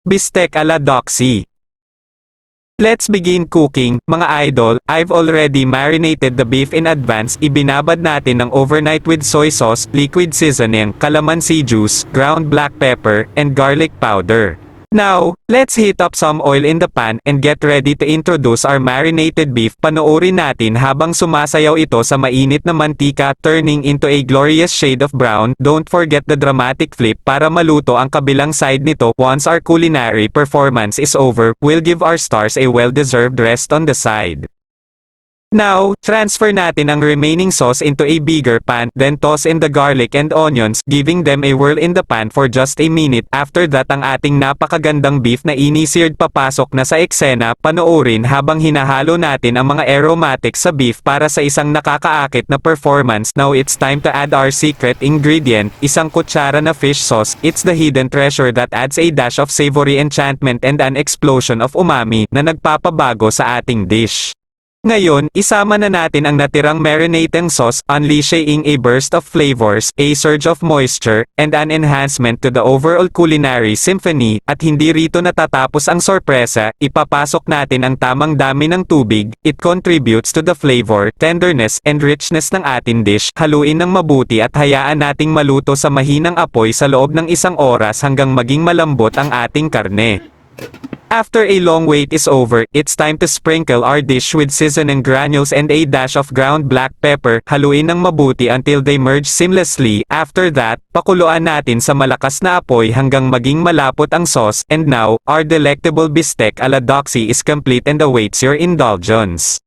Bistek ala Doxy. Let's begin cooking, mga idol. I've already marinated the beef in advance. Ibinabad natin ng overnight with soy sauce, liquid seasoning, calamansi juice, ground black pepper, and garlic powder. Now, let's heat up some oil in the pan and get ready to introduce our marinated beef. Panoorin natin habang sumasayaw ito sa mainit na mantika turning into a glorious shade of brown. Don't forget the dramatic flip para maluto ang kabilang side nito. Once our culinary performance is over, we'll give our stars a well-deserved rest on the side. Now, transfer natin ang remaining sauce into a bigger pan, then toss in the garlic and onions, giving them a whirl in the pan for just a minute. After that ang ating napakagandang beef na ini-seared papasok na sa eksena, panoorin habang hinahalo natin ang mga aromatics sa beef para sa isang nakakaakit na performance. Now it's time to add our secret ingredient, isang kutsara na fish sauce. It's the hidden treasure that adds a dash of savory enchantment and an explosion of umami na nagpapabago sa ating dish. Ngayon, isama na natin ang natirang marinating sauce, unleashing a burst of flavors, a surge of moisture, and an enhancement to the overall culinary symphony, at hindi rito natatapos ang sorpresa, ipapasok natin ang tamang dami ng tubig, it contributes to the flavor, tenderness, and richness ng ating dish, haluin ng mabuti at hayaan nating maluto sa mahinang apoy sa loob ng isang oras hanggang maging malambot ang ating karne. After a long wait is over, it's time to sprinkle our dish with seasoning granules and a dash of ground black pepper. Haluin ng mabuti until they merge seamlessly. After that, pakuluan natin sa malakas na apoy hanggang maging malapot ang sauce. And now, our delectable bistek ala Doxy is complete and awaits your indulgence.